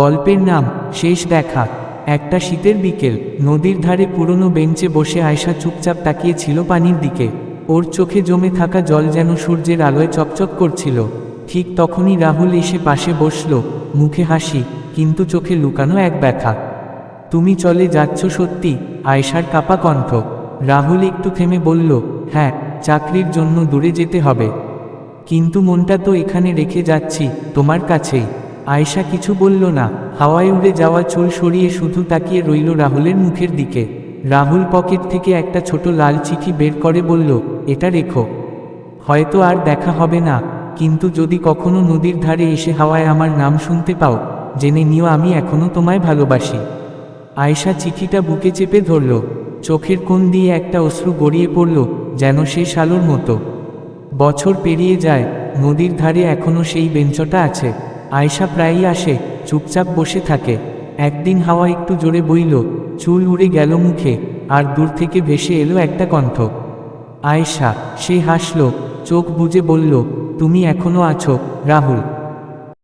গল্পের নাম, শেষ দেখা। একটা শীতের বিকেল, নদীর ধারে পুরনো বেঞ্চে বসে আয়সা চুপচাপ তাকিয়েছিল পানির দিকে। ওর চোখে জমে থাকা জল যেন সূর্যের আলোয় চকচক করছিল। ঠিক তখনই রাহুল এসে পাশে বসল, মুখে হাসি, কিন্তু চোখে লুকানো এক ব্যথা। তুমি চলে যাচ্ছ সত্যি? আয়সার কাপা কণ্ঠ। রাহুল একটু থেমে বলল হ্যাঁ চাকরির জন্য দূরে যেতে হবে। কিন্তু মনটা তো এখানে রেখে যাচ্ছি, তোমার কাছেই। আয়েশা কিছু বলল না। হাওয়ায় উড়ে যাওয়া চুল সরিয়ে শুধু তাকিয়ে রইল রাহুলের মুখের দিকে। রাহুল পকেট থেকে একটা ছোট লাল চিঠি বের করে বলল, এটা রেখো। হয়তো আর দেখা হবে না, কিন্তু যদি কখনো নদীর ধারে এসে হাওয়ায় আমার নাম শুনতে পাও, জেনে নিও আমি এখনও তোমায় ভালোবাসি। আয়েশা চিঠিটা বুকে চেপে ধরল। চোখের কোণ দিয়ে একটা অশ্রু গড়িয়ে পড়ল, যেন সে শালোর মতো। বছর পেরিয়ে যায়, নদীর ধারে এখনও সেই বেঞ্চটা আছে। আয়সা প্রায়ই আসে, চুপচাপ বসে থাকে। একদিন হাওয়া একটু জোরে বইল, চুল উড়ে গেল মুখে, আর দূর থেকে ভেসে এলো একটা কণ্ঠ। আয়েশা, সে হাসল, চোখ বুঝে বলল, তুমি এখনও আছো, রাহুল।